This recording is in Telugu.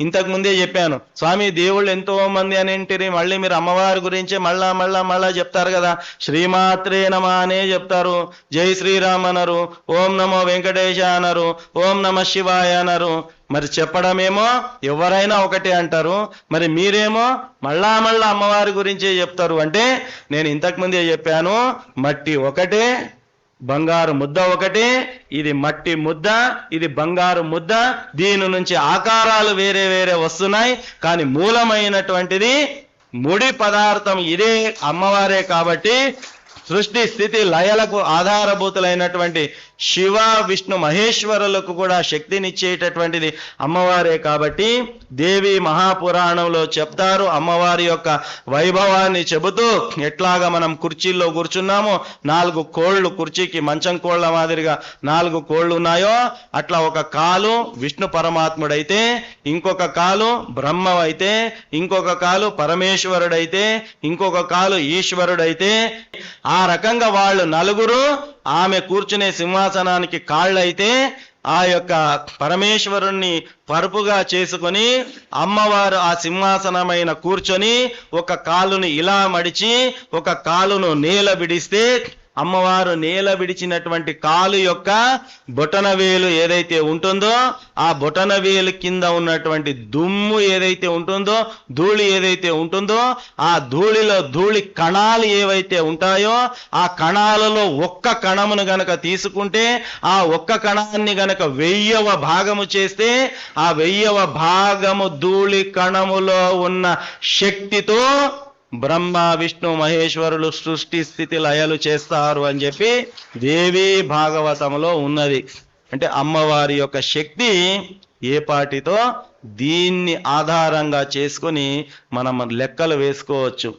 ఇంతకు ముందే చెప్పాను స్వామి దేవుళ్ళు ఎంతో మంది అని ఏంటిరి మళ్ళీ మీరు అమ్మవారి గురించి మళ్ళా మళ్ళా మళ్ళా చెప్తారు కదా శ్రీమాత్రే నమ అనే చెప్తారు. జై శ్రీరామ్ అనరు ఓం నమో వెంకటేశ అనరు ఓం నమ శివాయ అనరు. మరి చెప్పడమేమో ఎవరైనా ఒకటే అంటారు మరి మీరేమో మళ్ళా మళ్ళా అమ్మవారి గురించే చెప్తారు. అంటే నేను ఇంతకు ముందే చెప్పాను మట్టి ఒకటే బంగారు ముద్ద ఒకటే ఇది మట్టి ముద్ద ఇది బంగారు ముద్ద. దీని నుంచి ఆకారాలు వేరే వేరే వస్తున్నాయి కానీ మూలమైనటువంటిది ముడి పదార్థం ఇదే అమ్మవారే కాబట్టి సృష్టి స్థితి లయలకు ఆధారభూతులైనటువంటి శివ విష్ణు మహేశ్వరులకు కూడా శక్తినిచ్చేటటువంటిది అమ్మవారే కాబట్టి దేవి మహాపురాణంలో చెప్తారు. అమ్మవారి యొక్క వైభవాన్ని చెబుతూ ఎట్లాగా మనం కుర్చీల్లో కూర్చున్నామో నాలుగు కోళ్ళు కుర్చీకి మంచం కోళ్ళ మాదిరిగా నాలుగు కోళ్ళు ఉన్నాయో అట్లా ఒక కాలు విష్ణు పరమాత్ముడైతే ఇంకొక కాలు బ్రహ్మ అయితే ఇంకొక కాలు పరమేశ్వరుడైతే ఇంకొక కాలు ఈశ్వరుడైతే ఆ ఆ రకంగా వాళ్ళు నలుగురు ఆమె కూర్చునే సింహాసనానికి కాళ్ళైతే ఆ యొక్క పరమేశ్వరుణ్ణి పరుపుగా చేసుకొని అమ్మవారు ఆ సింహాసనమైన కూర్చొని ఒక కాలుని ఇలా మడిచి ఒక కాలును నేల విడిస్తే అమ్మవారు నేల విడిచినటువంటి కాలు యొక్క బొటనవేలు ఏదైతే ఉంటుందో ఆ బొటనవేలు కింద ఉన్నటువంటి దుమ్ము ఏదైతే ఉంటుందో ధూళి ఏదైతే ఉంటుందో ఆ ధూళిలో ధూళి కణాలు ఏవైతే ఉంటాయో ఆ కణాలలో ఒక్క కణమును గనక తీసుకుంటే ఆ ఒక్క కణాన్ని గనక వెయ్యవ భాగము చేస్తే ఆ వెయ్యవ భాగము ధూళి కణములో ఉన్న శక్తితో బ్రహ్మ విష్ణు మహేశ్వరులు సృష్టి స్థితి లయలు చేస్తారు అని చెప్పి దేవి భాగవతంలో ఉన్నది. అంటే అమ్మవారి యొక్క శక్తి ఏ పాటితో దీన్ని ఆధారంగా చేసుకొని మనం లెక్కలు వేసుకోవచ్చు.